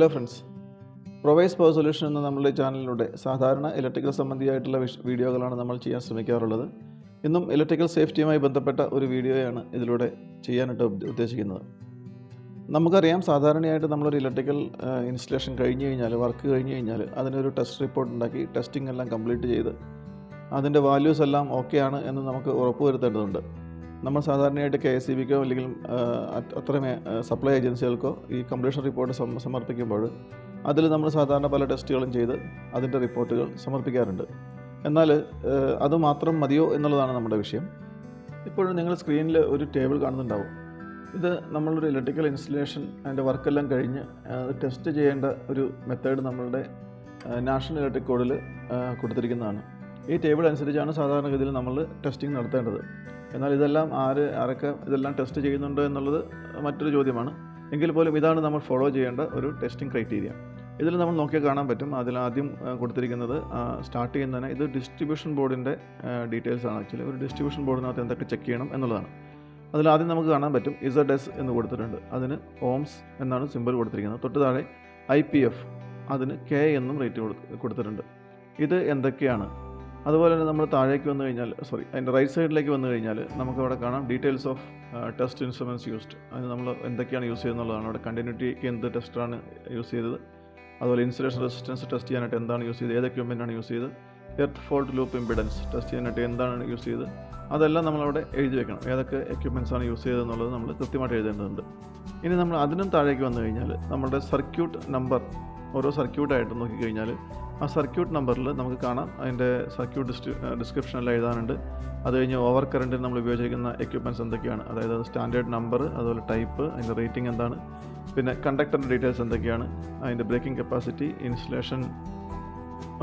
Hello friends Provise Power Solution എന്ന നമ്മുടെ ചാനലിലൂടെ സാധാരണ ഇലക്ട്രിക്കൽ സംബന്ധിയായിട്ടുള്ള വീഡിയോകളാണ് നമ്മൾ ചെയ്യാൻ ശ്രമിക്കാറുള്ളത്. ഇന്നും ഇലക്ട്രിക്കൽ സേഫ്റ്റിയുമായി ബന്ധപ്പെട്ട ഒരു വീഡിയോയാണ് ഇതിലൂടെ ചെയ്യാനായിട്ട് ഉദ്ദ- ഉദ്ദേശിക്കുന്നത്. നമുക്കറിയാം സാധാരണയായിട്ട് നമ്മളൊരു ഇലക്ട്രിക്കൽ ഇൻസ്റ്റലേഷൻ കഴിഞ്ഞ് കഴിഞ്ഞാൽ വർക്ക് കഴിഞ്ഞ് കഴിഞ്ഞാൽ അതിനൊരു ടെസ്റ്റ് റിപ്പോർട്ട് ഉണ്ടാക്കി ടെസ്റ്റിംഗ് എല്ലാം കംപ്ലീറ്റ് ചെയ്ത് അതിന്റെ വാല്യൂസ് എല്ലാം ഓക്കെ ആണ് എന്ന് നമുക്ക് ഉറപ്പ് ഉറപ്പുവരുത്തേണ്ടതുണ്ട്. നമ്മൾ സാധാരണയായിട്ട് കെ എസ് സി ബിക്കോ അല്ലെങ്കിൽ അത്രമേ സപ്ലൈ ഏജൻസികൾക്കോ ഈ കംപ്ലീഷൻ റിപ്പോർട്ട് സമർപ്പിക്കുമ്പോൾ അതിൽ നമ്മൾ സാധാരണ പല ടെസ്റ്റുകളും ചെയ്ത് അതിന്റെ റിപ്പോർട്ടുകൾ സമർപ്പിക്കാറുണ്ട്. എന്നാൽ അത് മാത്രം മതിയോ എന്നുള്ളതാണ് നമ്മുടെ വിഷയം. ഇപ്പോഴും നിങ്ങൾ സ്ക്രീനിൽ ഒരു ടേബിൾ കാണുന്നുണ്ടാവും. ഇത് നമ്മളൊരു ഇലക്ട്രിക്കൽ ഇൻസ്റ്റലേഷൻ അതിന്റെ വർക്കെല്ലാം കഴിഞ്ഞ് ടെസ്റ്റ് ചെയ്യേണ്ട ഒരു മെത്തേഡ് നമ്മളുടെ നാഷണൽ ഇലക്ട്രിക് കോഡിൽ കൊടുത്തിരിക്കുന്നതാണ്. ഈ ടേബിൾ അനുസരിച്ചാണ് സാധാരണഗതിയിൽ നമ്മൾ ടെസ്റ്റിംഗ് നടത്തേണ്ടത്. എന്നാൽ ഇതെല്ലാം ആര് ആരൊക്കെ ഇതെല്ലാം ടെസ്റ്റ് ചെയ്യുന്നുണ്ടോ എന്നുള്ളത് മറ്റൊരു ചോദ്യമാണ്. എങ്കിൽ പോലും ഇതാണ് നമ്മൾ ഫോളോ ചെയ്യേണ്ട ഒരു ടെസ്റ്റിംഗ് ക്രൈറ്റീരിയ ഇതിൽ നമ്മൾ നോക്കിയാൽ കാണാൻ പറ്റും. അതിൽ ആദ്യം കൊടുത്തിരിക്കുന്നത് സ്റ്റാർട്ട് ചെയ്യുന്നതിന് ഇത് ഡിസ്ട്രിബ്യൂഷൻ ബോർഡിന്റെ ഡീറ്റെയിൽസ് ആണ്. ആക്ച്വലി ഒരു ഡിസ്ട്രിബ്യൂഷൻ ബോർഡിനകത്ത് എന്തൊക്കെ ചെക്ക് ചെയ്യണം എന്നുള്ളതാണ്. അതിൽ ആദ്യം നമുക്ക് കാണാൻ പറ്റും ഇസഡ് എസ് എന്ന് കൊടുത്തിട്ടുണ്ട്. അതിന് ഓംസ് എന്നാണ് സിമ്പിൾ കൊടുത്തിരിക്കുന്നത്. തൊട്ട് താഴെ ഐ പി എഫ് അതിന് കെ എന്നും റേറ്റ് കൊടുത്തിട്ടുണ്ട്. ഇത് എന്തൊക്കെയാണ്? അതുപോലെ തന്നെ നമ്മൾ താഴേക്ക് വന്നു കഴിഞ്ഞാൽ സോറി അതിന്റെ റൈറ്റ് സൈഡിലേക്ക് വന്നു കഴിഞ്ഞാൽ നമുക്കവിടെ കാണാം details of test instruments used അതിന് നമ്മൾ എന്തൊക്കെയാണ് യൂസ് ചെയ്യുന്നുള്ളതാണ്. അവിടെ കണ്ടിന്യൂറ്റിക്ക് എന്ത് ടെസ്റ്റാണ് യൂസ് ചെയ്തത്. അതുപോലെ ഇൻസുലേഷൻ റെസിസ്റ്റൻസ് ടെസ്റ്റ് ചെയ്യാനായിട്ട് എന്താണ് യൂസ് ചെയ്തത്? ഏത് എക്യുപ്മെന്റാണ് യൂസ് ചെയ്തത്? Earth fault loop impedance test ചെയ്യാനായിട്ട് എന്താണ് യൂസ് ചെയ്തത്? അതെല്ലാം നമ്മളവിടെ എഴുതി വെക്കണം. ഏതൊക്കെ എക്യുപ്മെന്റ്സ് ആണ് യൂസ് ചെയ്തതെന്നുള്ളത് നമ്മൾ കൃത്യമായിട്ട് എഴുതേണ്ടതുണ്ട്. ഇനി നമ്മൾ അതിനും താഴേക്ക് വന്നു കഴിഞ്ഞാൽ നമ്മുടെ സർക്യൂട്ട് നമ്പർ ഓരോ സർക്യൂട്ടായിട്ട് നോക്കിക്കഴിഞ്ഞാൽ ആ സർക്യൂട്ട് നമ്പറിൽ നമുക്ക് കാണാം. അതിന്റെ സർക്യൂട്ട് ഡിസ്ക്രി ഡിസ്ക്രിപ്ഷനെല്ലാം എഴുതാനുണ്ട്. അത് കഴിഞ്ഞ് ഓവർ കറണ്ടിന് നമ്മൾ ഉപയോഗിച്ചിരിക്കുന്ന എക്യുപ്മെന്റ്സ് എന്തൊക്കെയാണ്? അതായത് സ്റ്റാൻഡേർഡ് നമ്പർ അതുപോലെ ടൈപ്പ് അതിന്റെ റേറ്റിംഗ് എന്താണ്? പിന്നെ കണ്ടക്ടറിന്റെ ഡീറ്റെയിൽസ് എന്തൊക്കെയാണ്? അതിന്റെ breaking capacity installation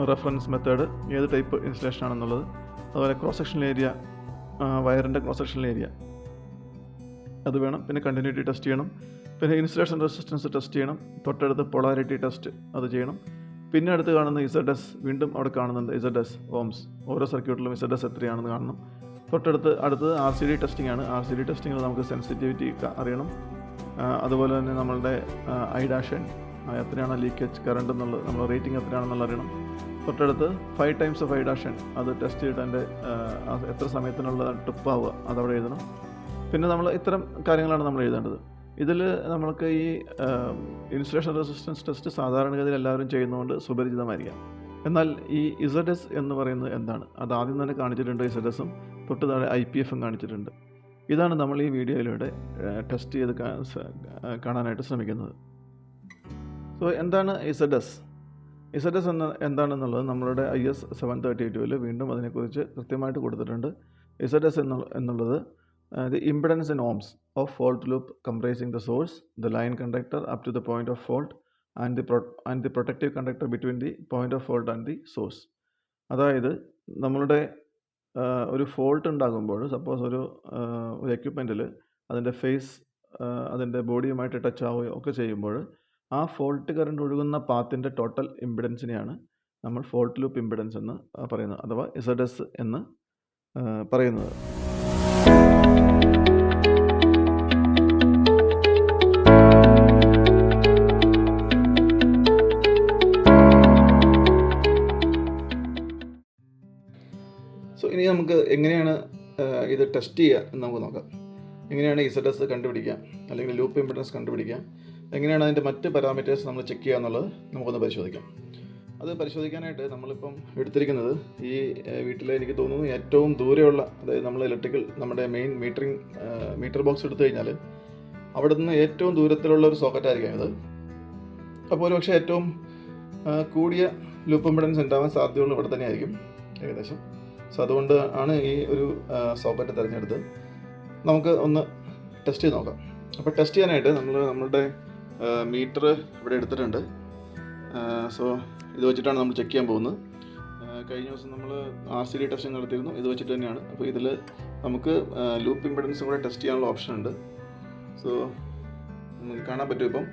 reference method ഏത് ടൈപ്പ് ഇൻസ്റ്റലേഷൻ ആണെന്നുള്ളത്? അതുപോലെ ക്രോസ് സെക്ഷണൽ ഏരിയ വയറിന്റെ ക്രോസ് സെക്ഷണൽ ഏരിയ അത് വേണം. പിന്നെ കണ്ടിന്യൂറ്റി ടെസ്റ്റ് ചെയ്യണം. പിന്നെ ഇൻസ്റ്റലേഷൻ റെസിസ്റ്റൻസ് ടെസ്റ്റ് ചെയ്യണം. തൊട്ടടുത്ത് പൊളാരിറ്റി ടെസ്റ്റ് അത് ചെയ്യണം. പിന്നെ അടുത്ത് കാണുന്ന ഇസഡ് എസ് വീണ്ടും അവിടെ കാണുന്നുണ്ട്. Z S ohms. ഓരോ സർക്യൂട്ടിലും ഇസഡ് എസ് എത്രയാണെന്ന് കാണണം. തൊട്ടടുത്ത് അടുത്തത് ആർ സി ഡി ടെസ്റ്റിംഗ് ആണ്. ആർ സി ഡി ടെസ്റ്റിങ്ങിൽ നമുക്ക് സെൻസിറ്റിവിറ്റി അറിയണം. അതുപോലെ തന്നെ നമ്മളുടെ ഐ ഡാഷൻ എത്രയാണ് ലീക്കേജ് കറണ്ട് എന്നുള്ളത് നമ്മൾ റേറ്റിംഗ് എത്രയാണെന്നുള്ള അറിയണം. തൊട്ടടുത്ത് ഫൈവ് ടൈംസ് ഓഫ് ഐ ഡാഷൻ അത് ടെസ്റ്റ് ചെയ്തിട്ട് അതിന്റെ എത്ര സമയത്തിനുള്ള ട്രിപ്പ് ആവുക അതവിടെ എഴുതണം. പിന്നെ നമ്മൾ ഇത്തരം കാര്യങ്ങളാണ് നമ്മൾ എഴുതേണ്ടത്. ഇതിൽ നമ്മൾക്ക് ഈ ഇൻസുലേഷൻ റെസിസ്റ്റൻസ് ടെസ്റ്റ് സാധാരണഗതിയിൽ എല്ലാവരും ചെയ്യുന്നതുകൊണ്ട് സുപരിചിതമായിരിക്കാം. എന്നാൽ ഈ ഇസഡ് എസ് എന്ന് പറയുന്നത് എന്താണ്? അത് ആദ്യം തന്നെ കാണിച്ചിട്ടുണ്ട് ഇസഡ് എസും തൊട്ട് താഴെ ഐ പി എഫും കാണിച്ചിട്ടുണ്ട്. ഇതാണ് നമ്മൾ ഈ വീഡിയോയിലൂടെ ടെസ്റ്റ് ചെയ്ത് കാണാനായിട്ട് ശ്രമിക്കുന്നത്. സോ എന്താണ് ഇസഡ് എസ് ഇസഡ് എസ് എന്ന എന്താണെന്നുള്ളത് നമ്മളുടെ ഐ എസ് സെവൻ തേർട്ടി ടുവിൽ വീണ്ടും അതിനെക്കുറിച്ച് കൃത്യമായിട്ട് കൊടുത്തിട്ടുണ്ട്. ഇസഡ് എസ് എന്നുള്ള എന്നുള്ളത് the impedance in ohms of fault loop comprising the source the line conductor up to the point of fault and the pro and the protective conductor between the point of fault and the source അതായത് നമ്മളുടെ ആ, ഒരു fault ഉണ്ടാകുമ്പോൾ suppose ഒരു ആ, ഒരു എക്യുപ്മെന്റിൽ അതിന്റെ face അതിന്റെ ബോഡിയുമായിട്ട് ടച്ച് ആവുകയോ ഒക്കെ ചെയ്യുമ്പോൾ ആ ഫോൾട്ട് കറണ്ട് ഒഴുകുന്ന പാത്തിന്റെ ടോട്ടൽ ഇമ്പിഡൻസിനെയാണ് നമ്മൾ ഫോൾട്ട് ലൂപ്പ് ഇമ്പിഡൻസ് എന്ന് പറയുന്നത് അഥവാ ഇസഡ് എസ് എന്ന് പറയുന്നത്. എങ്ങനെയാണ് ഇത് ടെസ്റ്റ് ചെയ്യുക എന്ന് നമുക്ക് നോക്കാം. എങ്ങനെയാണ് ഇസഡ് എസ് കണ്ടുപിടിക്കാം അല്ലെങ്കിൽ ലൂപ്പ് ഇമ്പിഡൻസ് കണ്ടുപിടിക്കാം എങ്ങനെയാണ് അതിന്റെ മറ്റ് പാരാമീറ്റേഴ്സ് നമ്മൾ ചെക്ക് ചെയ്യുക എന്നുള്ളത് നമുക്കൊന്ന് പരിശോധിക്കാം. അത് പരിശോധിക്കാനായിട്ട് നമ്മളിപ്പം എടുത്തിരിക്കുന്നത് ഈ വീട്ടിലെ എനിക്ക് തോന്നുന്നു ഏറ്റവും ദൂരെയുള്ള അതായത് നമ്മൾ ഇലക്ട്രിക്കൽ നമ്മുടെ മെയിൻ മീറ്ററിങ് മീറ്റർ ബോക്സ് എടുത്തു കഴിഞ്ഞാൽ അവിടെ നിന്ന് ഏറ്റവും ദൂരത്തിലുള്ള ഒരു സോക്കറ്റ് ആയിരിക്കും ഇത്. അപ്പോൾ ഒരുപക്ഷെ ഏറ്റവും കൂടിയ ലൂപ്പ് ഇമ്പിഡൻസ് ഉണ്ടാവാൻ സാധ്യതയുള്ള ഇവിടെ തന്നെയായിരിക്കും ഏകദേശം. സോ അതുകൊണ്ട് ആണ് ഈ ഒരു സോക്കറ്റ് തിരഞ്ഞെടുത്ത് നമുക്ക് ഒന്ന് ടെസ്റ്റ് ചെയ്ത് നോക്കാം. അപ്പോൾ ടെസ്റ്റ് ചെയ്യാനായിട്ട് നമ്മൾ നമ്മളുടെ മീറ്റർ ഇവിടെ എടുത്തിട്ടുണ്ട്. സോ ഇത് വെച്ചിട്ടാണ് നമ്മൾ ചെക്ക് ചെയ്യാൻ പോകുന്നത്. കഴിഞ്ഞ ദിവസം നമ്മൾ ആർ സി ഡി ടെസ്റ്റ് നടത്തിയിരുന്നു. ഇത് വെച്ചിട്ട് തന്നെയാണ്. അപ്പോൾ ഇതിൽ നമുക്ക് ലൂപ്പ് ഇമ്പിഡൻസും കൂടെ ടെസ്റ്റ് ചെയ്യാനുള്ള ഓപ്ഷൻ ഉണ്ട്. സോ നമുക്ക് കാണാൻ പറ്റും ഇപ്പം.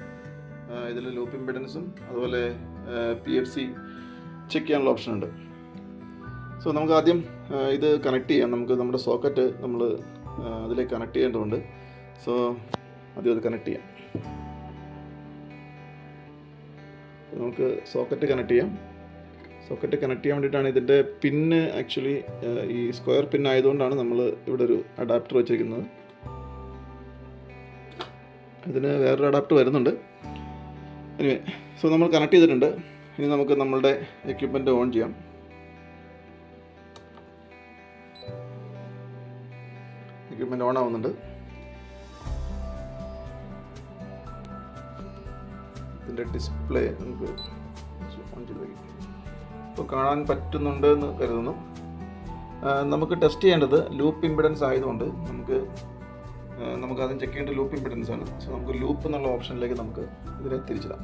ഇതിൽ ലൂപ്പ് ഇമ്പിഡൻസും അതുപോലെ പി എഫ് സി ചെക്ക് ചെയ്യാനുള്ള ഓപ്ഷൻ ഉണ്ട്. സോ നമുക്ക് ആദ്യം ഇത് കണക്ട് ചെയ്യാം. നമുക്ക് നമ്മുടെ സോക്കറ്റ് നമ്മൾ അതിലേക്ക് കണക്ട് ചെയ്യേണ്ടതുണ്ട്. സോ ആദ്യം അത് കണക്ട് ചെയ്യാം. നമുക്ക് സോക്കറ്റ് കണക്ട് ചെയ്യാം. സോക്കറ്റ് കണക്ട് ചെയ്യാൻ വേണ്ടിയിട്ടാണ് ഇതിന്റെ പിന്ന് ആക്ച്വലി ഈ സ്ക്വയർ പിൻ ആയതുകൊണ്ടാണ് നമ്മൾ ഇവിടെ ഒരു അഡാപ്റ്റർ വെച്ചിരിക്കുന്നത്. ഇതിന് വേറൊരു അഡാപ്റ്റർ വരുന്നുണ്ട്. എനിവേ സോ നമ്മൾ കണക്ട് ചെയ്തിട്ടുണ്ട്. ഇനി നമുക്ക് നമ്മളുടെ എക്യുപ്മെന്റ് ഓൺ ചെയ്യാം. എക്യുപ്മെന്റ് ഓൺ ആവുന്നുണ്ട്. ഇതിന്റെ ഡിസ്പ്ലേ നമുക്ക് ഓൺ ഇപ്പോൾ കാണാൻ പറ്റുന്നുണ്ട് എന്ന് കരുതുന്നു നമുക്ക് ടെസ്റ്റ് ചെയ്യേണ്ടത് ലൂപ്പ് ഇമ്പിഡൻസ് ആയതുകൊണ്ട് നമുക്ക് നമുക്ക് ആദ്യം ചെക്ക് ചെയ്യേണ്ട ലൂപ്പ് ഇമ്പിഡൻസ് ആണ്. സോ നമുക്ക് ലൂപ്പ് എന്നുള്ള ഓപ്ഷനിലേക്ക് നമുക്ക് ഇതിനെ തിരിച്ചിടാം.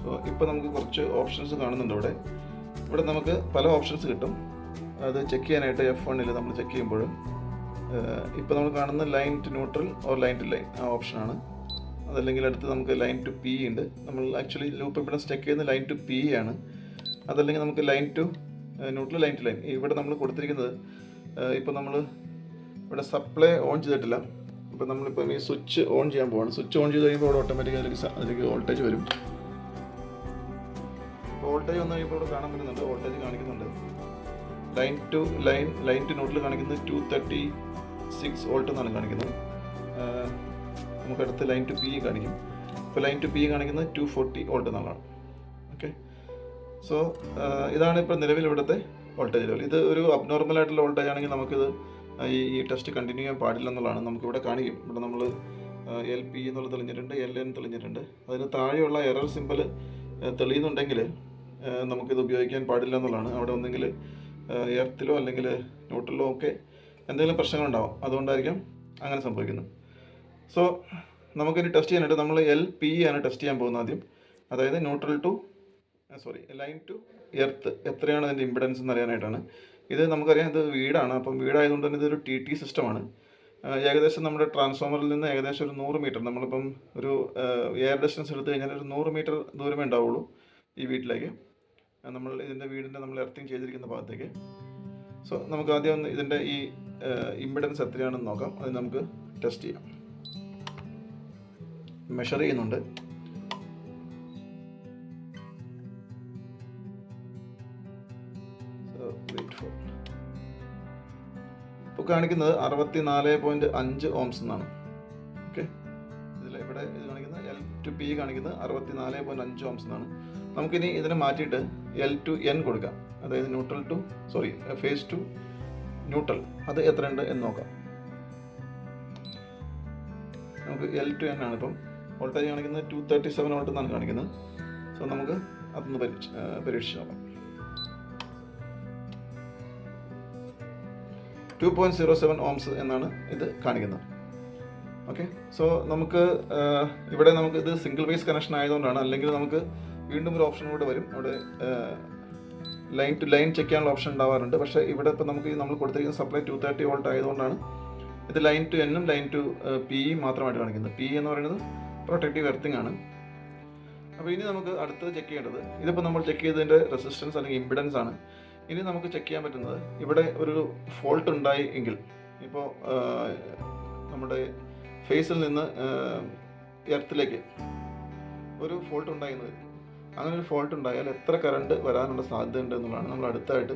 സോ ഇപ്പോൾ നമുക്ക് കുറച്ച് ഓപ്ഷൻസ് കാണുന്നുണ്ട് ഇവിടെ. ഇവിടെ നമുക്ക് പല ഓപ്ഷൻസ് കിട്ടും. അത് ചെക്ക് ചെയ്യാനായിട്ട് എഫ് വണ്ണിൽ നമ്മൾ ചെക്ക് ചെയ്യുമ്പോൾ ഇപ്പോൾ നമ്മൾ കാണുന്ന line to neutral or line to line ആ ഓപ്ഷനാണ് അതല്ലെങ്കിൽ അടുത്ത് നമുക്ക് ലൈൻ ടു പി ഉണ്ട്. നമ്മൾ ആക്ച്വലി ലൂപ്പ് ഇമ്പിഡൻസ് ചെക്ക് ചെയ്യുന്ന ലൈൻ ടു പി ആണ്. അതല്ലെങ്കിൽ നമുക്ക് line to neutral line to line ഇവിടെ നമ്മൾ കൊടുത്തിരിക്കുന്നത് ഇപ്പോൾ നമ്മൾ ഇവിടെ സപ്ലൈ ഓൺ ചെയ്തിട്ടില്ല. അപ്പോൾ നമ്മളിപ്പം ഈ സ്വിച്ച് ഓൺ ചെയ്യാൻ പോവാണ്. സ്വിച്ച് ഓൺ ചെയ്ത് കഴിയുമ്പോൾ ഇവിടെ ഓട്ടോമാറ്റിക് അതിലേക്ക് അതിലേക്ക് വോൾട്ടേജ് വരും. വോൾട്ടേജ് വന്നു കഴിയുമ്പോൾ ഇവിടെ കാണാൻ പറ്റുന്നുണ്ട്. വോൾട്ടേജ് കാണിക്കുന്നുണ്ട്. Line to line line to നോട്ടിൽ കാണിക്കുന്നത് ടു തേർട്ടി സിക്സ് വോൾട്ട് എന്നാണ് കാണിക്കുന്നത്. നമുക്കടുത്ത് ലൈൻ ടു പി കാണിക്കും. ഇപ്പോൾ ലൈൻ ടു പി കാണിക്കുന്നത് ടു ഫോർട്ടി വോൾട്ട് എന്നുള്ളതാണ്. ഓക്കെ സോ ഇതാണ് ഇപ്പോൾ നിലവിൽ ഇവിടുത്തെ വോൾട്ടേജ് ലെവൽ ഇത് ഒരു അബ്നോർമൽ ആയിട്ടുള്ള വോൾട്ടേജ് ആണെങ്കിൽ നമുക്കിത് ഈ ഈ ടെസ്റ്റ് കണ്ടിന്യൂ ചെയ്യാൻ പാടില്ല എന്നുള്ളതാണ് നമുക്കിവിടെ കാണിക്കും. ഇവിടെ നമ്മൾ എൽ പി എന്നുള്ള തെളിഞ്ഞിട്ടുണ്ട് എൽ എൻ തെളിഞ്ഞിട്ടുണ്ട്. അതിന് താഴെയുള്ള എറർ സിമ്പിൾ തെളിയുന്നുണ്ടെങ്കിൽ നമുക്കിത് ഉപയോഗിക്കാൻ പാടില്ല എന്നുള്ളതാണ്. അവിടെ ഒന്നെങ്കിൽ എർത്തിലോ അല്ലെങ്കിൽ ന്യൂട്രലിലോ ഒക്കെ എന്തെങ്കിലും പ്രശ്നങ്ങളുണ്ടാവും. അതുകൊണ്ടായിരിക്കും അങ്ങനെ സംഭവിക്കുന്നത്. സോ നമുക്കിനി ടെസ്റ്റ് ചെയ്യാനായിട്ട് നമ്മൾ എൽ പി ആണ് ടെസ്റ്റ് ചെയ്യാൻ പോകുന്നത് ആദ്യം. അതായത് neutral to sorry line to earth എത്രയാണ് അതിന്റെ ഇമ്പിഡൻസ് എന്ന് അറിയാനായിട്ടാണ്. ഇത് നമുക്കറിയാം ഇത് വീടാണ്. അപ്പം വീടായതുകൊണ്ട് തന്നെ ഇതൊരു ടി ടി സിസ്റ്റമാണ് ഏകദേശം നമ്മുടെ ട്രാൻസ്ഫോമറിൽ നിന്ന് ഏകദേശം ഒരു നൂറ് മീറ്റർ നമ്മളിപ്പം ഒരു എയർ ഡിസ്റ്റൻസ് എടുത്തു കഴിഞ്ഞാൽ ഒരു നൂറ് മീറ്റർ ദൂരമേ ഉണ്ടാവുള്ളൂ ഈ വീട്ടിലേക്ക്. നമ്മൾ ഇതിന്റെ വീടിന്റെ നമ്മൾ എർത്തിങ് ചെയ്തിരിക്കുന്ന ഭാഗത്തേക്ക്. സോ നമുക്ക് ആദ്യം ഒന്ന് ഇതിന്റെ ഈ ഇമ്പിഡൻസ് എത്രയാണെന്ന് നോക്കാം. അത് നമുക്ക് ടെസ്റ്റ് ചെയ്യാം. മെഷർ ചെയ്യുന്നുണ്ട്. ഇപ്പോൾ കാണിക്കുന്നത് അറുപത്തി നാല് പോയിന്റ് അഞ്ച് ഓംസ് എന്നാണ്. ഓക്കെ ഇതിൽ ഇവിടെ ഇത് കാണിക്കുന്നത് എൽ ടു പി കാണിക്കുന്നത് അറുപത്തി നാല് പോയിന്റ് അഞ്ച് ഓംസ് എന്നാണ്. നമുക്കിനി ഇതിനെ മാറ്റിയിട്ട് എൽ ടു എൻ കൊടുക്കാം. അതായത് neutral to sorry phase to neutral അത് എത്രയുണ്ട് എന്ന് നോക്കാം. നമുക്ക് എൽ ടു എൻ ആണ് ഇപ്പം. വോൾട്ടേജ് കാണിക്കുന്നത് ടു തേർട്ടി സെവൻ വോൾട്ട് എന്നാണ് കാണിക്കുന്നത്. സോ നമുക്ക് അതൊന്ന് പരീക്ഷ പരീക്ഷിച്ച് നോക്കാം. Two point zero seven ohms എന്നാണ് ഇത് കാണിക്കുന്നത്. ഓക്കെ സോ നമുക്ക് ഇവിടെ നമുക്ക് ഇത് സിംഗിൾ ഫേസ് കണക്ഷൻ ആയതുകൊണ്ടാണ് അല്ലെങ്കിൽ നമുക്ക് വീണ്ടും ഒരു ഓപ്ഷൻ കൂടെ വരും. അവിടെ ലൈൻ ടു ലൈൻ ചെക്ക് ചെയ്യാനുള്ള ഓപ്ഷൻ ഉണ്ടാവാറുണ്ട്. പക്ഷേ ഇവിടെ ഇപ്പോൾ നമുക്ക് നമ്മൾ കൊടുത്തിരിക്കുന്ന സപ്ലൈ ടു തേർട്ടി വോൾട്ട് ആയതുകൊണ്ടാണ് ഇത് ലൈൻ ടു എന്നും ലൈൻ ടു പി മാത്രമായിട്ട് കാണിക്കുന്നത്. പി എന്ന് പറയുന്നത് പ്രൊട്ടക്റ്റീവ് എർത്തിങ് ആണ്. അപ്പോൾ ഇനി നമുക്ക് അടുത്തത് ചെക്ക് ചെയ്യേണ്ടത് ഇതിപ്പോൾ നമ്മൾ ചെക്ക് ചെയ്തതിന്റെ റെസിസ്റ്റൻസ് അല്ലെങ്കിൽ ഇമ്പിഡൻസ് ആണ്. ഇനി നമുക്ക് ചെക്ക് ചെയ്യാൻ പറ്റുന്നത് ഇവിടെ ഒരു ഫോൾട്ട് ഉണ്ടായി എങ്കിൽ ഇപ്പോൾ നമ്മുടെ ഫേസിൽ നിന്ന് എർത്തിലേക്ക് ഒരു ഫോൾട്ട് ഉണ്ടായി എന്ന് വരും. അങ്ങനെ ഒരു ഫോൾട്ട് ഉണ്ടായാൽ എത്ര കറണ്ട് വരാനുള്ള സാധ്യത ഉണ്ട് എന്നുള്ളതാണ് നമ്മൾ അടുത്തായിട്ട്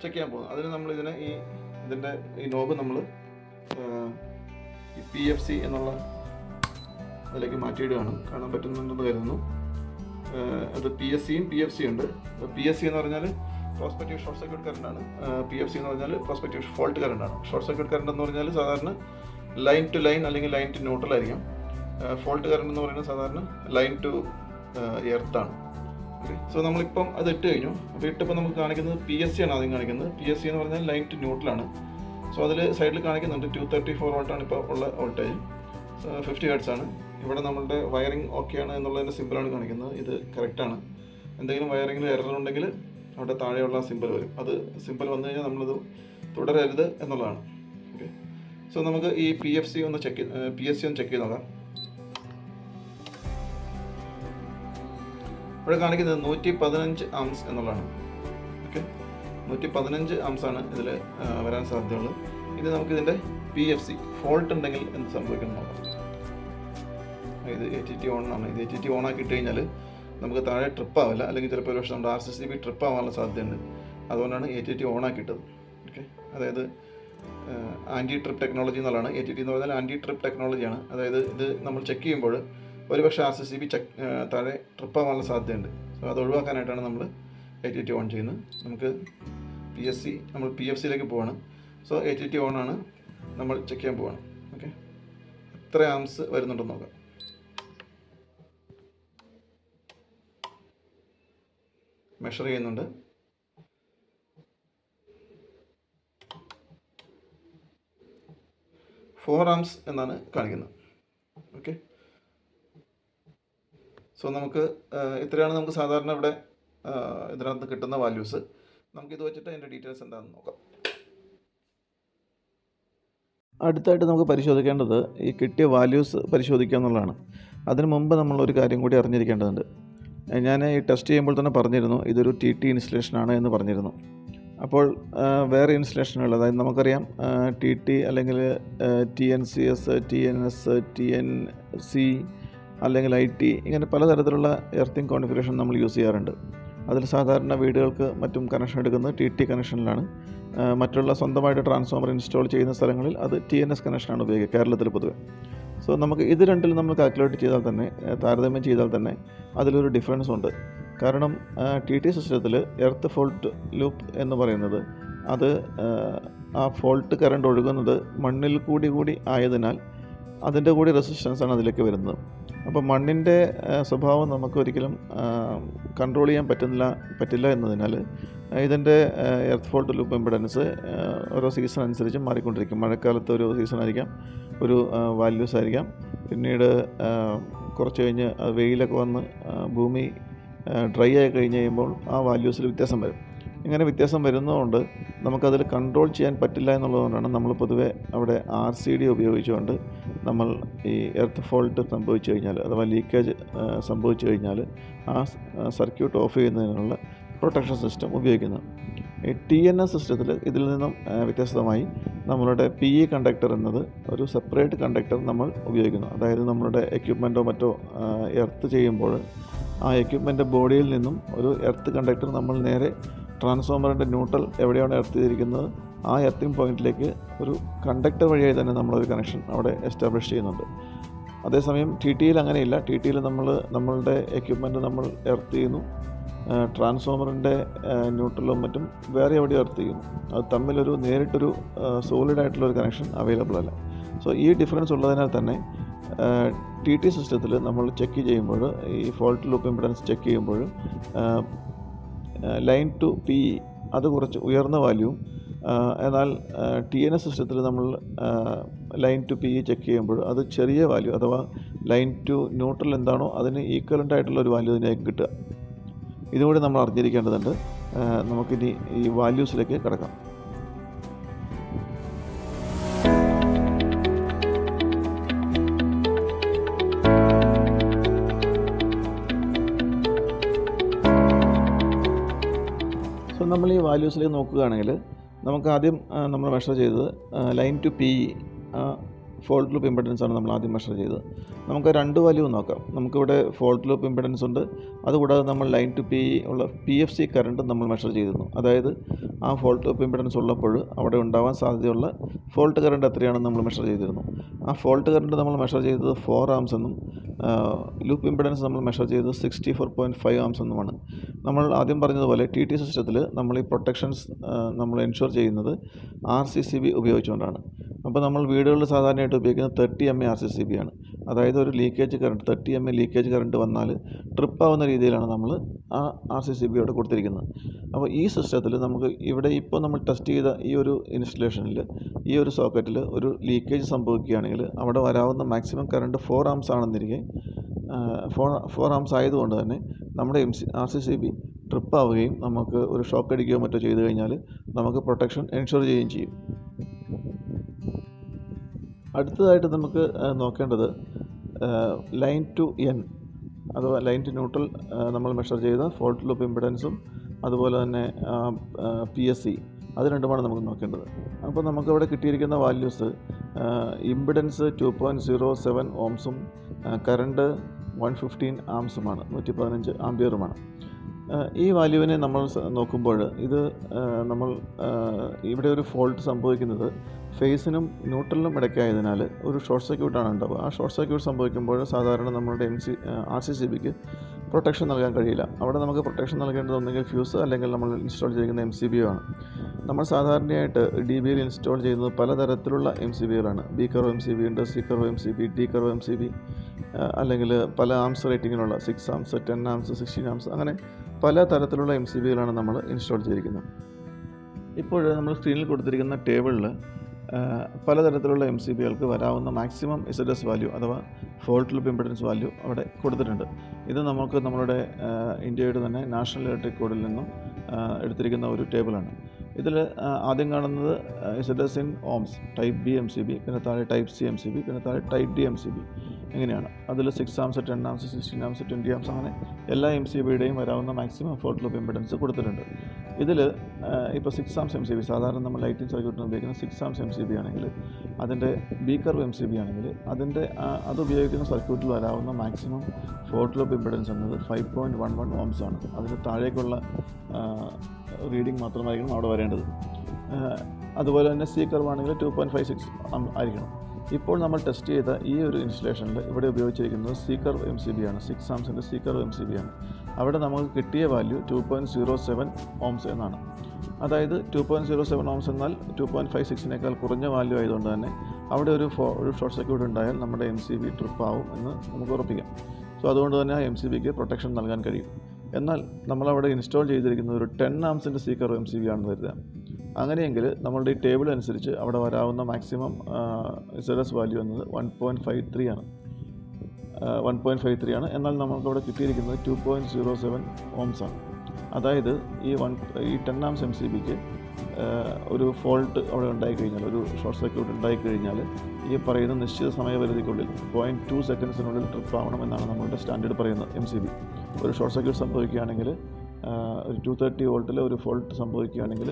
ചെക്ക് ചെയ്യാൻ പോകുന്നത്. അതിന് നമ്മൾ ഇതിനെ ഈ ഇതിന്റെ ഈ നോബ് നമ്മൾ പി എഫ് സി എന്നുള്ള അതിലേക്ക് മാറ്റിയിടുകയാണ്. കാണാൻ പറ്റുന്നുണ്ടെന്ന് കരുതുന്നു. അത് പി എസ് സിയും പി എഫ് സി ഉണ്ട്. പി എസ് സി എന്ന് പറഞ്ഞാൽ പ്രോസ്പെക്റ്റീവ് ഷോർട്ട് സർക്യൂട്ട് കറണ്ടാണ് പി എഫ് സി എന്ന് പറഞ്ഞാൽ പ്രോസ്പെക്റ്റീവ് ഫോൾട്ട് കറണ്ടാണ് ഷോർട്ട് സർക്യൂട്ട് കറണ്ട് എന്ന് പറഞ്ഞാൽ സാധാരണ ലൈൻ ടു ലൈൻ അല്ലെങ്കിൽ ലൈൻ ടു ന്യൂട്രൽ ആയിരിക്കും. ഫോൾട്ട് കറണ്ട് എന്ന് പറയുന്നത് സാധാരണ ലൈൻ ടു എർത്താണ് സോ നമ്മളിപ്പം അത് ഇട്ട് കഴിഞ്ഞു. അപ്പോൾ ഇട്ടപ്പോൾ നമുക്ക് കാണിക്കുന്നത് പി എസ് സി ആണ് ആദ്യം കാണിക്കുന്നത്. പി എസ് സി എന്ന് പറഞ്ഞാൽ ലൈൻ ടു ന്യൂട്രലാണ് സോ അതിൽ സൈഡിൽ കാണിക്കുന്നുണ്ട്. ടു തേർട്ടി ഫോർ വോൾട്ടാണ് ഇപ്പോൾ ഉള്ള വോൾട്ടേജ്. ഫിഫ്റ്റി ഹേർട്സ് ആണ്. ഇവിടെ നമ്മളുടെ വയറിംഗ് ഓക്കെയാണ് എന്നുള്ളതിന്റെ സിമ്പിളാണ് കാണിക്കുന്നത്. ഇത് കറക്റ്റാണ് എന്തെങ്കിലും വയറിംഗിൽ എറർ ഉണ്ടെങ്കിൽ അവിടെ താഴെയുള്ള സിമ്പിൾ വരും. അത് സിമ്പിൾ വന്നു കഴിഞ്ഞാൽ നമ്മളത് തുടരരുത് എന്നുള്ളതാണ്. ഓക്കെ സോ നമുക്ക് ഈ പി എഫ് സി ഒന്ന് ചെക്ക് പി എസ് സി ഒന്ന് ചെക്ക് ചെയ്ത് നോക്കാം. ഇവിടെ കാണിക്കുന്നത് നൂറ്റി പതിനഞ്ച് ആംസ് എന്നുള്ളതാണ്. ഓക്കെ നൂറ്റി പതിനഞ്ച് ആണ് ഇതിൽ വരാൻ സാധ്യതയുള്ളത്. ഇത് നമുക്ക് ഇതിന്റെ പി എഫ് സി ഫോൾട്ട് ഉണ്ടെങ്കിൽ എന്ത് സംഭവിക്കണം ഇത് എ ടി ടി ഓൺ ആണ്. ഇത് എ ടി ടി ഓൺ ആക്കി ഇട്ട് കഴിഞ്ഞാൽ നമുക്ക് താഴെ ട്രിപ്പ് ആവില്ല. അല്ലെങ്കിൽ ചിലപ്പോൾ ഒരു പക്ഷേ നമ്മുടെ R C C B trip ആവാനുള്ള സാധ്യതയുണ്ട്. അതുകൊണ്ടാണ് എ ടി ടി ഓൺ ആക്കിയിട്ടത് ഓക്കെ അതായത് ആന്റി ട്രിപ്പ് ടെക്നോളജി എന്നുള്ളതാണ്. എ ടി ടി എന്ന് പറഞ്ഞാൽ ആന്റി ട്രിപ്പ് ടെക്നോളജിയാണ് അതായത് ഇത് നമ്മൾ ചെക്ക് ചെയ്യുമ്പോൾ ഒരുപക്ഷെ R C C B check താഴെ ട്രിപ്പ് ആവാനുള്ള സാധ്യതയുണ്ട്. സോ അത് ഒഴിവാക്കാനായിട്ടാണ് നമ്മൾ എ ടി ടി ഓൺ ചെയ്യുന്നത്. നമുക്ക് പി എസ് സി നമ്മൾ പി എഫ് സിയിലേക്ക് പോവാണ്. So A T T on ആണ് നമ്മൾ ചെക്ക് ചെയ്യാൻ പോവാണ്. ഓക്കെ എത്ര ആംസ് വരുന്നുണ്ടെന്ന് നോക്കാം. മെഷർ ചെയ്യുന്നുണ്ട്. ഫോർ ആംസ് എന്നാണ് കാണിക്കുന്നത് ഓക്കെ സോ നമുക്ക് ഇത്രയാണ് നമുക്ക് സാധാരണ ഇവിടെ ഇതിനകത്ത് കിട്ടുന്ന വാല്യൂസ് നമുക്ക് ഇത് വെച്ചിട്ട് അതിന്റെ ഡീറ്റെയിൽസ് എന്താണെന്ന് നോക്കാം. അടുത്തായിട്ട് നമുക്ക് പരിശോധിക്കേണ്ടത് ഈ കിട്ടിയ വാല്യൂസ് പരിശോധിക്കുക എന്നുള്ളതാണ്. അതിന് മുമ്പ് നമ്മൾ ഒരു കാര്യം കൂടി അറിഞ്ഞിരിക്കേണ്ടതുണ്ട്. ഞാൻ ഈ ടെസ്റ്റ് ചെയ്യുമ്പോൾ തന്നെ പറഞ്ഞിരുന്നു ഇതൊരു ടി ടി ഇൻസ്റ്റലേഷനാണ് എന്ന് പറഞ്ഞിരുന്നു. അപ്പോൾ വേറെ ഇൻസ്റ്റലേഷനുകൾ അതായത് നമുക്കറിയാം ടി ടി അല്ലെങ്കിൽ T N C S T N S T N C അല്ലെങ്കിൽ ഐ ടി ഇങ്ങനെ പലതരത്തിലുള്ള എർത്തിങ് കോൺഫിഗറേഷൻ നമ്മൾ യൂസ് ചെയ്യാറുണ്ട്. അതിൽ സാധാരണ വീടുകൾക്ക് മറ്റും കണക്ഷൻ എടുക്കുന്നത് ടി ടി കണക്ഷനിലാണ്. മറ്റുള്ള സ്വന്തമായിട്ട് ട്രാൻസ്ഫോമർ ഇൻസ്റ്റാൾ ചെയ്യുന്ന സ്ഥലങ്ങളിൽ അത് ടി എൻ എസ് കണക്ഷനാണ് ഉപയോഗിക്കുക കേരളത്തിൽ പൊതുവെ. സോ നമുക്ക് ഇത് രണ്ടിലും നമ്മൾ കാൽക്കുലേറ്റ് ചെയ്താൽ തന്നെ താരതമ്യം ചെയ്താൽ തന്നെ അതിലൊരു ഡിഫറൻസ് ഉണ്ട്. കാരണം ടി ടി സിസ്റ്റത്തിൽ എർത്ത് ഫോൾട്ട് ലൂപ്പ് എന്ന് പറയുന്നത് അത് ആ, ഫോൾട്ട് കറണ്ട് ഒഴുകുന്നത് മണ്ണിൽ കൂടി കൂടി ആയതിനാൽ അതിന്റെ കൂടി റെസിസ്റ്റൻസാണ് അതിലേക്ക് വരുന്നത്. അപ്പോൾ മണ്ണിന്റെ സ്വഭാവം നമുക്ക് ഒരിക്കലും കൺട്രോൾ ചെയ്യാൻ പറ്റുന്നില്ല പറ്റില്ല എന്നതിനാൽ ഇതിന്റെ എർത്ത് ഫോൾട്ട് ലൂപ്പ് ഇമ്പിഡൻസ് ഓരോ സീസൺ അനുസരിച്ച് മാറിക്കൊണ്ടിരിക്കും. മഴക്കാലത്ത് ഒരു സീസൺ ആയിരിക്കാം ഒരു വാല്യൂസ് ആയിരിക്കാം. പിന്നീട് കുറച്ച് കഴിഞ്ഞ് വെയിലൊക്കെ വന്ന് ഭൂമി ഡ്രൈ ആയി കഴിഞ്ഞ് കഴിയുമ്പോൾ ആ വാല്യൂസിൽ വ്യത്യാസം വരും. ഇങ്ങനെ വ്യത്യാസം വരുന്നതുകൊണ്ട് നമുക്കതിൽ കൺട്രോൾ ചെയ്യാൻ പറ്റില്ല എന്നുള്ളതുകൊണ്ടാണ് നമ്മൾ പൊതുവെ അവിടെ ആർ സി ഡി ഉപയോഗിച്ചുകൊണ്ട് നമ്മൾ ഈ എർത്ത് ഫോൾട്ട് സംഭവിച്ചു കഴിഞ്ഞാൽ അഥവാ ലീക്കേജ് സംഭവിച്ചു കഴിഞ്ഞാൽ ആ സർക്യൂട്ട് ഓഫ് ചെയ്യുന്നതിനുള്ള പ്രൊട്ടക്ഷൻ സിസ്റ്റം ഉപയോഗിക്കുന്നത് ഈ ടി എൻ എസ് സിസ്റ്റത്തിൽ ഇതിൽ നിന്നും വ്യത്യസ്തമായി നമ്മളുടെ പി ഇ കണ്ടക്ടർ എന്നത് ഒരു സെപ്പറേറ്റ് കണ്ടക്ടർ നമ്മൾ ഉപയോഗിക്കുന്നു. അതായത് നമ്മളുടെ എക്യുപ്മെന്റോ മറ്റോ എർത്ത് ചെയ്യുമ്പോൾ ആ എക്യുപ്മെന്റ് ബോഡിയിൽ നിന്നും ഒരു എർത്ത് കണ്ടക്ടർ നമ്മൾ നേരെ ട്രാൻസ്ഫോമറിന്റെ ന്യൂട്രൽ എവിടെയാണ് എർത്ത് ചെയ്തിരിക്കുന്നത് ആ എർത്തിങ് പോയിന്റിലേക്ക് ഒരു കണ്ടക്ടർ വഴിയായി തന്നെ നമ്മളൊരു കണക്ഷൻ അവിടെ എസ്റ്റാബ്ലിഷ് ചെയ്യുന്നുണ്ട്. അതേസമയം ടി ടിയിൽ അങ്ങനെയില്ല. ടി ടിയിൽ നമ്മൾ നമ്മളുടെ എക്യുപ്മെന്റ് നമ്മൾ എർത്ത് ചെയ്യുന്നു. ട്രാൻസ്ഫോമറിന്റെ ന്യൂട്രലും മറ്റും വേറെ എവിടെ എർത്ത് ചെയ്യുന്നു. അത് തമ്മിലൊരു നേരിട്ടൊരു സോളിഡ് ആയിട്ടുള്ള ഒരു കണക്ഷൻ അവൈലബിൾ അല്ല. സോ ഈ ഡിഫറൻസ് ഉള്ളതിനാൽ തന്നെ ടി ടി സിസ്റ്റത്തിൽ നമ്മൾ ചെക്ക് ചെയ്യുമ്പോൾ ഈ ഫോൾട്ട് ലൂപ്പ് ഇമ്പിഡൻസ് ചെക്ക് ചെയ്യുമ്പോൾ ലൈൻ ടു പി അത് കുറച്ച് ഉയർന്ന വാല്യൂ എന്നാൽ ടി എൻ എസ് സിസ്റ്റത്തിൽ നമ്മൾ ലൈൻ ടു പി ചെക്ക് ചെയ്യുമ്പോൾ അത് ചെറിയ വാല്യൂ അഥവാ ലൈൻ ടു ന്യൂട്രൽ എന്താണോ അതിന് ഈക്വലന്റ് ആയിട്ടുള്ള ഒരു വാല്യൂ തന്നെയായിരിക്കും കിട്ടുക. ഇതുകൂടി നമ്മൾ അറിഞ്ഞിരിക്കേണ്ടതുണ്ട്. നമുക്കിനി ഈ വാല്യൂസിലേക്ക് കിടക്കാം. വാല്യൂസിലേക്ക് നോക്കുകയാണെങ്കിൽ നമുക്ക് ആദ്യം നമ്മൾ മെഷർ ചെയ്തത് line to P fault loop impedance ആണ് നമ്മൾ ആദ്യം മെഷർ ചെയ്തത്. നമുക്ക് രണ്ട് വാല്യൂ നോക്കാം. നമുക്കിവിടെ ഫോൾട്ട് ലൂപ്പ് ഇമ്പിഡൻസ് ഉണ്ട്. അതുകൂടാതെ നമ്മൾ ലൈൻ ടു പി ഉള്ള പി എഫ് സി കറണ്ട് നമ്മൾ മെഷർ ചെയ്തിരുന്നു. അതായത് ആ ഫോൾട്ട് ലൂപ്പ് ഇമ്പിഡൻസ് ഉള്ളപ്പോൾ അവിടെ ഉണ്ടാവാൻ സാധ്യതയുള്ള ഫോൾട്ട് കറണ്ട് എത്രയാണെന്ന് നമ്മൾ മെഷർ ചെയ്തിരുന്നു. ആ ഫോൾട്ട് കറണ്ട് നമ്മൾ മെഷർ ചെയ്തത് ഫോർ ആംസ് എന്നും ലൂപ്പ് ഇമ്പിഡൻസ് നമ്മൾ മെഷർ ചെയ്തത് sixty four point five amps എന്നുമാണ്. നമ്മൾ ആദ്യം പറഞ്ഞതുപോലെ ടി ടി സിസ്റ്റത്തിൽ നമ്മൾ ഈ പ്രൊട്ടക്ഷൻസ് നമ്മൾ എൻഷുർ ചെയ്യുന്നത് ആർ സി സി ബി ഉപയോഗിച്ചുകൊണ്ടാണ്. അപ്പോൾ നമ്മൾ വീടുകളിൽ സാധാരണയായിട്ട് ഉപയോഗിക്കുന്നത് thirty M A R C C B ആണ്. അതായത് ഒരു leakage current thirty M A leakage current വന്നാൽ ട്രിപ്പ് ആവുന്ന രീതിയിലാണ് നമ്മൾ ആ ആർ സി സി ബി അവിടെ കൊടുത്തിരിക്കുന്നത്. അപ്പോൾ ഈ സിസ്റ്റത്തിൽ നമുക്ക് ഇവിടെ ഇപ്പോൾ നമ്മൾ ടെസ്റ്റ് ചെയ്ത ഈ ഒരു ഇൻസ്റ്റലേഷനിൽ ഈ ഒരു സോക്കറ്റിൽ ഒരു ലീക്കേജ് സംഭവിക്കുകയാണെങ്കിൽ അവിടെ വരാവുന്ന മാക്സിമം കറണ്ട് ഫോർ ആംസ് ആണെന്നിരിക്കെ ഫോർ ഫോർ ആംസ് ആയതുകൊണ്ട് തന്നെ നമ്മുടെ M C R C C B trip ആവുകയും നമുക്ക് ഒരു ഷോക്ക് അടിക്കുകയോ മറ്റോ ചെയ്തു കഴിഞ്ഞാൽ നമുക്ക് പ്രൊട്ടക്ഷൻ എൻഷുർ ചെയ്യുകയും ചെയ്യും. അടുത്തതായിട്ട് നമുക്ക് നോക്കേണ്ടത് ലൈൻ ടു എൻ അഥവാ ലൈൻ ടു ന്യൂട്രൽ നമ്മൾ മെഷർ ചെയ്ത ഫോൾട്ട് ലൂപ്പ് ഇമ്പിഡൻസും അതുപോലെ തന്നെ പി എസ് സി അത് രണ്ടുമാണ് നമുക്ക് നോക്കേണ്ടത്. അപ്പോൾ നമുക്കിവിടെ കിട്ടിയിരിക്കുന്ന values impedance two point zero seven ഓംസും current one fifteen ആംസുമാണ് നൂറ്റി പതിനഞ്ച് ആംബിയറുമാണ് ഈ വാല്യുവിനെ നമ്മൾ നോക്കുമ്പോൾ ഇത് നമ്മൾ ഇവിടെ ഒരു ഫോൾട്ട് സംഭവിക്കുന്നത് ഫേസിനും ന്യൂട്രലിനും ഇടയ്ക്കായതിനാൽ ഒരു ഷോർട്ട് സർക്യൂട്ടാണ് ഉണ്ടാവുക. ആ ഷോർട്ട് സർക്യൂട്ട് സംഭവിക്കുമ്പോൾ സാധാരണ നമ്മളുടെ M C R C C ബിക്ക് പ്രൊട്ടക്ഷൻ നൽകാൻ കഴിയില്ല. അവിടെ നമുക്ക് പ്രൊട്ടക്ഷൻ നൽകേണ്ടത് ഒന്നുകിൽ ഫ്യൂസ് അല്ലെങ്കിൽ നമ്മൾ ഇൻസ്റ്റാൾ ചെയ്യുന്ന എം സി ബി ആണ് നമ്മൾ സാധാരണയായിട്ട് ഡി ബിയിൽ ഇൻസ്റ്റാൾ ചെയ്യുന്നത് പലതരത്തിലുള്ള M C ബികളാണ് B curve M C B ഉണ്ട് C curve M C B D curve M C B അല്ലെങ്കിൽ പല amps റേറ്റിങ്ങിലുള്ള six amps ten amps sixteen amps അങ്ങനെ പല തരത്തിലുള്ള എം സി ബികളാണ് നമ്മൾ ഇൻസ്റ്റാൾ ചെയ്തിരിക്കുന്നത്. ഇപ്പോൾ നമ്മൾ സ്ക്രീനിൽ കൊടുത്തിരിക്കുന്ന ടേബിളിൽ പലതരത്തിലുള്ള എം സി ബികൾക്ക് വരാവുന്ന മാക്സിമം ഇസഡ് എസ് വാല്യൂ അഥവാ ഫോൾട്ട് ലിപ്പ് ഇമ്പിഡൻസ് വാല്യൂ അവിടെ കൊടുത്തിട്ടുണ്ട്. ഇത് നമുക്ക് നമ്മളുടെ ഇന്ത്യയുടെ തന്നെ നാഷണൽ ഇലക്ട്രിക് കോഡിൽ നിന്നും എടുത്തിരിക്കുന്ന ഒരു ടേബിളാണ് ഇതിൽ ആദ്യം കാണുന്നത് Z S in ohms type B M C B പിന്നെ താഴെ type C M C B പിന്നെ താഴെ type D M C B എങ്ങനെയാണ്? അതിൽ six amps ten amps sixteen amps twenty amps അങ്ങനെ എല്ലാ എം സി ബിയുടെയും വരാവുന്ന മാക്സിമം ഫോർട്ട് ലൂപ്പ് ഇമ്പിഡൻസ് കൊടുത്തിട്ടുണ്ട്. ഇതിൽ ഇപ്പോൾ six amps M C B സാധാരണ നമ്മൾ ലൈറ്റിംഗ് സർക്യൂട്ടിന് ഉപയോഗിക്കുന്ന six amps M C B ആണെങ്കിൽ അതിന്റെ ബീക്കർ എം സി ബി ആണെങ്കിൽ അതിന്റെ അത് ഉപയോഗിക്കുന്ന സർക്യൂട്ടിൽ വരാവുന്ന മാക്സിമം ഫോർട്ട് ലൂപ്പ് ഇമ്പിഡൻസ് എന്നത് five point one one ohms ആണ്. അതിന് താഴേക്കുള്ള റീഡിംഗ് മാത്രമായിരിക്കണം അവിടെ വരേണ്ടത്. അതുപോലെ തന്നെ സി കർവ് ആണെങ്കിൽ ടു പോയിന്റ് ഫൈവ് സിക്സ് ആയിരിക്കണം. ഇപ്പോൾ നമ്മൾ ടെസ്റ്റ് ചെയ്ത ഈ ഒരു ഇൻസ്റ്റലേഷനിൽ ഇവിടെ ഉപയോഗിച്ചിരിക്കുന്നത് C curve M C B ആണ്. Six ആംസിന്റെ C curve M C B ആണ്. അവിടെ നമുക്ക് കിട്ടിയ value two point zero seven ohms എന്നാണ്. അതായത് two point zero seven ohms എന്നാൽ ടു പോയിന്റ് ഫൈവ് സിക്സിനേക്കാൾ കുറഞ്ഞ വാല്യൂ ആയതുകൊണ്ട് തന്നെ അവിടെ ഒരു ഫോ ഒരു ഷോർട്ട് സർക്യൂട്ട് ഉണ്ടായാൽ നമ്മുടെ എം സി ബി ട്രിപ്പ് ആവും എന്ന് നമുക്ക് ഉറപ്പിക്കാം. സോ അതുകൊണ്ട് തന്നെ ആ എം സി ബിക്ക് പ്രൊട്ടക്ഷൻ നൽകാൻ കഴിയും. എന്നാൽ നമ്മളവിടെ ഇൻസ്റ്റാൾ ചെയ്തിരിക്കുന്നത് ഒരു ടെൻ ആംസിന്റെ സ്പീക്കർ എം സി ബി ആണെന്ന് കരുതുക. അങ്ങനെയെങ്കിൽ നമ്മളുടെ ഈ ടേബിൾ അനുസരിച്ച് അവിടെ വരാവുന്ന മാക്സിമം ഇസഡ് വാല്യൂ എന്നത് വൺ പോയിന്റ് ഫൈവ് ത്രീ ആണ്. വൺ പോയിന്റ് ഫൈവ് ത്രീ ആണ്. എന്നാൽ നമുക്കവിടെ കിട്ടിയിരിക്കുന്നത് two point zero seven ohms ആണ്. അതായത് ഈ വൺ ഈ ടെൻ ആംസ് എം സി ബിക്ക് ഒരു ഫോൾട്ട് അവിടെ ഉണ്ടായിക്കഴിഞ്ഞാൽ ഒരു ഷോർട്ട് സർക്യൂട്ട് ഉണ്ടായിക്കഴിഞ്ഞാൽ ഈ പറയുന്ന നിശ്ചിത സമയപരിധിക്കുള്ളിൽ പോയിന്റ് ടു സെക്കൻഡ്സിനുള്ളിൽ ട്രിപ്പ് ആവണമെന്നാണ് നമ്മളുടെ സ്റ്റാൻഡേർഡ് പറയുന്നത് എം സി ബി ഒരു ഷോർട്ട് സർക്യൂട്ട് സംഭവിക്കുകയാണെങ്കിൽ ഒരു ടു തേർട്ടി വോൾട്ടിൽ ഒരു ഫോൾട്ട് സംഭവിക്കുകയാണെങ്കിൽ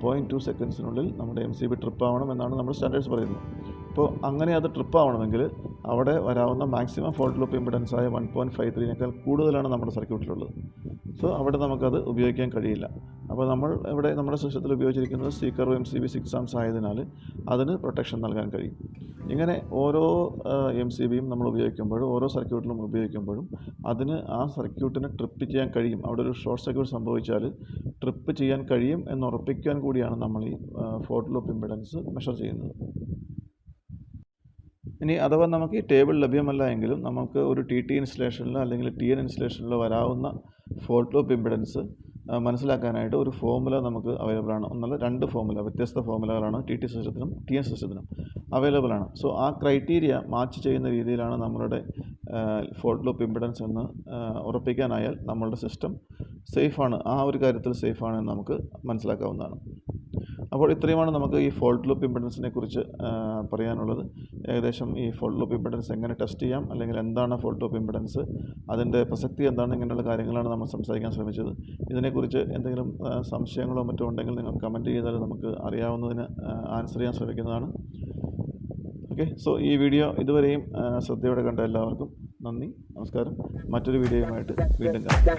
പോയിന്റ് ടു സെക്കൻഡ്സിനുള്ളിൽ നമ്മുടെ എം സി ബി ട്രിപ്പ് ആവണം എന്നാണ് നമ്മുടെ സ്റ്റാൻഡേർഡ്സ് പറയുന്നത്. അപ്പോൾ അങ്ങനെ അത് ട്രിപ്പ് ആവണമെങ്കിൽ അവിടെ വരാവുന്ന മാക്സിമം ഫോൾട്ട് ലൂപ്പ് ഇമ്പിഡൻസ് ആയ വൺ പോയിന്റ് ഫൈവ് ത്രീനേക്കാൾ കൂടുതലാണ് നമ്മുടെ സർക്യൂട്ടിലുള്ളത് സോ അവിടെ നമുക്കത് ഉപയോഗിക്കാൻ കഴിയില്ല. അപ്പോൾ നമ്മൾ ഇവിടെ നമ്മുടെ സിസ്റ്റത്തിൽ ഉപയോഗിച്ചിരിക്കുന്നത് speaker M C B six amps ആയതിനാൽ അതിന് പ്രൊട്ടക്ഷൻ നൽകാൻ കഴിയും. ഇങ്ങനെ ഓരോ എം സി ബിയും നമ്മൾ ഉപയോഗിക്കുമ്പോഴും ഓരോ സർക്യൂട്ടിലും ഉപയോഗിക്കുമ്പോഴും അതിന് ആ സർക്യൂട്ടിനെ ട്രിപ്പ് ചെയ്യാൻ കഴിയും. അവിടെ ഒരു ഷോർട്ട് സർക്യൂട്ട് സംഭവിച്ചാൽ ട്രിപ്പ് ചെയ്യാൻ കഴിയും എന്ന് ഉറപ്പിക്കാൻ കൂടിയാണ് നമ്മൾ ഈ ഫോർട്ട് ലൂപ്പ് ഇമ്പിഡൻസ് മെഷർ ചെയ്യുന്നത്. ഇനി അഥവാ നമുക്ക് ഈ ടേബിൾ ലഭ്യമല്ല എങ്കിലും നമുക്ക് ഒരു ടി ടി ഇൻസ്റ്റലേഷനിലോ അല്ലെങ്കിൽ ടി എൻ ഇൻസ്റ്റലേഷനിലോ വരാവുന്ന ഫോൾട്ട് ലൂപ്പ് ഇമ്പിഡൻസ് മനസ്സിലാക്കാനായിട്ട് ഒരു ഫോമുല നമുക്ക് അവൈലബിൾ ആണ്. ഒന്നല്ല രണ്ട് ഫോമുല വ്യത്യസ്ത ഫോമുലകളാണ് ടി ടി സിസ്റ്റത്തിനും ടി എൻ സിസ്റ്റത്തിനും അവൈലബിൾ ആണ്. സോ ആ ക്രൈറ്റീരിയ മാച്ച് ചെയ്യുന്ന രീതിയിലാണ് നമ്മളുടെ ഫോൾട്ട് ലൂപ്പ് ഇമ്പിഡൻസ് എന്ന് ഉറപ്പിക്കാനായാൽ നമ്മളുടെ സിസ്റ്റം സേഫാണ് ആ ഒരു കാര്യത്തിൽ സേഫാണ് എന്ന് നമുക്ക് മനസ്സിലാക്കാവുന്നതാണ്. അപ്പോൾ ഇത്രയുമാണ് നമുക്ക് ഈ ഫോൾട്ട് ലൂപ്പ് ഇമ്പിഡൻസിനെ കുറിച്ച് പറയാനുള്ളത്. ഏകദേശം ഈ ഫോൾട്ട് ലൂപ്പ് ഇമ്പിഡൻസ് എങ്ങനെ ടെസ്റ്റ് ചെയ്യാം അല്ലെങ്കിൽ എന്താണ് ഫോൾട്ട് ലൂപ്പ് ഇമ്പിഡൻസ് അതിന്റെ പ്രസക്തി എന്താണ് ഇങ്ങനെയുള്ള കാര്യങ്ങളാണ് നമ്മൾ സംസാരിക്കാൻ ശ്രമിച്ചത്. ഇതിനെക്കുറിച്ച് എന്തെങ്കിലും സംശയങ്ങളോ മറ്റോ ഉണ്ടെങ്കിൽ നിങ്ങൾ കമന്റ് ചെയ്താൽ നമുക്ക് അറിയാവുന്നതിന് ആൻസർ ചെയ്യാൻ ശ്രമിക്കുന്നതാണ്. ഓക്കെ സോ ഈ വീഡിയോ ഇതുവരെയും ശ്രദ്ധയോടെ കണ്ട എല്ലാവർക്കും നന്ദി നമസ്കാരം. മറ്റൊരു വീഡിയോയുമായിട്ട് വീണ്ടും കാണാം.